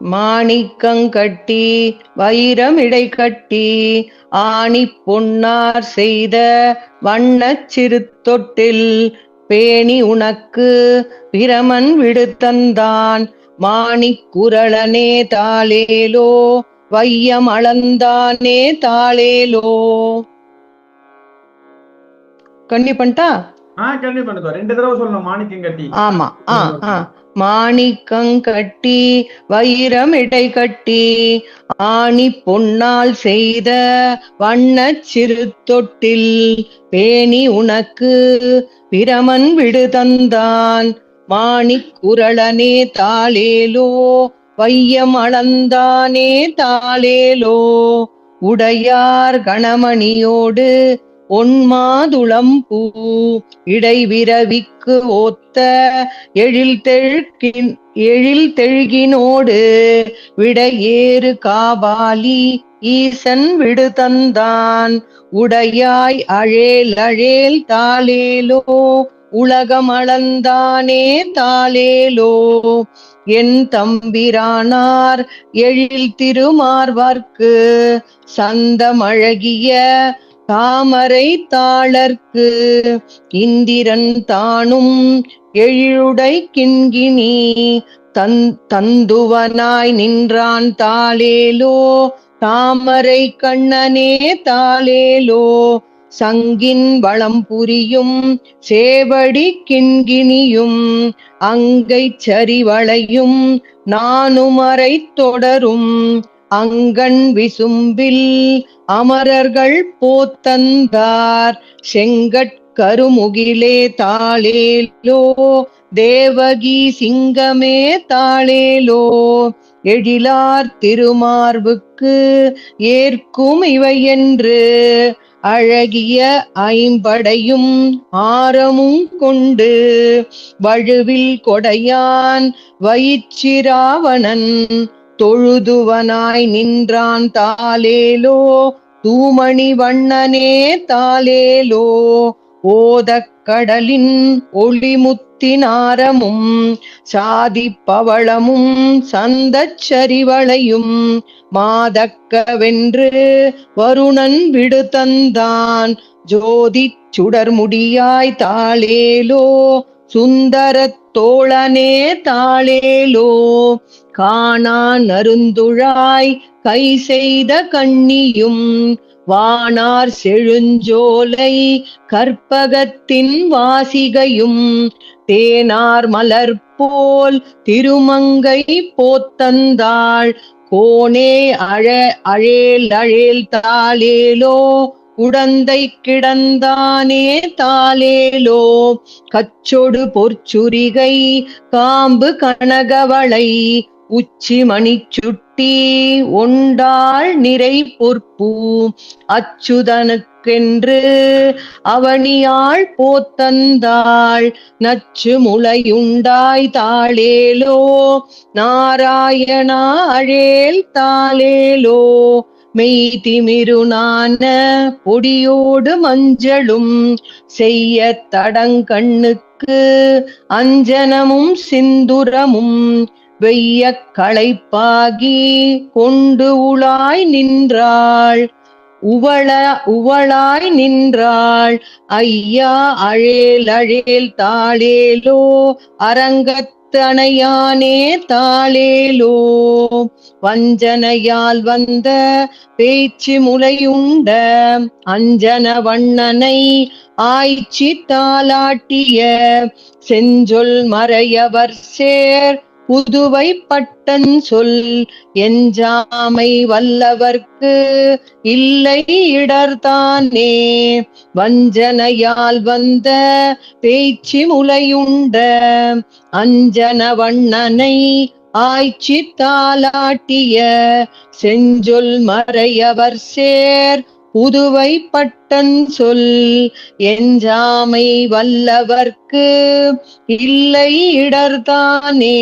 மாணிக்கங்கட்டி வைரமிடை கட்டி ஆணி பொன்னார் செய்த வண்ணச் சிறு தொட்டில் பேணி உனக்கு பிரமன் விடுத்தந்தான். மாணிக் குரளனே தாளேலோ வையம் அளந்தானே தாளேலோ. கண்ணி பண்ணிட்டா ஆ கண்டிப்பா ரெண்டு தடவை சொல்லணும் மாணிக்கம் கட்டி. ஆமா ஆ ஆ. மாணிக்கங்கட்டி வைரமிடை கட்டி ஆணி பொன்னால் செய்த வண்ண சிறு தொட்டில் பேணி உனக்கு பிரமன் விடு தந்தான். மாணிக்குரளனே தாளேலோ வையம் அளந்தானே தாளேலோ உடையார் கணமணியோடு ஒன்மாதுளம் பூ இடைவிரவிக்கு ஓத்த எழில் தெழுக்கின் எழில் தெழுகினோடு விடையேறு காவாலி ஈசன் விடு தந்தான். உடையாய் அழேல் அழேல் தாளேலோ உலகம் அளந்தானே தாளேலோ. என் தம்பிரானார் எழில் திருமார்வார்க்கு சந்தமழகிய தாமரை தாளர்க்கு இந்திரன் தானும் எழிலுடை கிண்கிணி தன் தந்துவனாய் நின்றான் தாளேலோ தாமரை கண்ணனே தாளேலோ சங்கின் வளம் புரியும் சேவடி கிண்கிணியும் அங்கை சரிவளையும் நானுமறை தொடரும். அங்கண் விசும்பில் அமரர்கள் போத்தந்தார். செங்கட் கருமுகிலே தாளேலோ தேவகி சிங்கமே தாளேலோ. எழிலார் திருமார்புக்கு ஏற்கும் இவை என்று அழகிய ஐம்படையும் ஆரமும் கொண்டு வழுவில் கொடையான் வயிற்றிராவணன் தொழுதுவனாய் நின்றான் தாளேலோ தூமணி வண்ணனே தாளேலோ. ஓதக் கடலின் ஒளிமுத்தினாரமும் சாதி பவளமும் சந்தச் சரிவளையும் மாதக்கவென்று வருணன் விடு தந்தான். ஜோதி சுடர்முடியாய் தாளேலோ சுந்தரத் தோழனே தாளேலோ. காணா நருந்துழாய் கை செய்த கண்ணியும் வானார் செழுஞ்சோலை கற்பகத்தின் வாசிகையும் தேனார் மலர் போல் திருமங்கை போத்தந்தாள். கோனே அழ அழேல் அழேல் தாளேலோ உடந்தை கிடந்தானே தாளேலோ. கச்சொடு பொற்சுரிகை காம்பு கனகவளை உச்சி சுட்டி ஒண்டாள் நிறை பொற்பூ. அச்சுதனுக்கென்று அவனியாள் போத்தந்தாள். நச்சு முளையுண்டாய் தாளேலோ. நாராயணா அழேல் தாளேலோ. மெய்திமிருனான பொடியோடு மஞ்சளும். செய்ய தடங்கண்ணுக்கு அஞ்சனமும் சிந்துரமும். வெய்ய களைப்பாகி கொண்டு உளாய் நின்றாள். உவள உவளாய் நின்றாள். ஐயா அழேல் அழேல் தாளேலோ. அரங்கத்தனையானே தாளேலோ. வஞ்சனையால் வந்த பேச்சு முளையுண்ட அஞ்சன வண்ணனை ஆய்ச்சி தாலாட்டிய செஞ்சொல் மறையவர் சேர் புதுவை பட்டன் சொல் எஞ்சாமை வல்லவர்க்கு இல்லை இடர்தானே? வஞ்சனையால் வந்த பேச்சு முலையுண்ட அஞ்சன வண்ணனை ஆய்ச்சி தாலாட்டிய செஞ்சொல் மறையவர் சேர் புதுவை பட்டன் சொல் எஞ்சாமை வல்லவர்க்கு இல்லை இடர்தானே?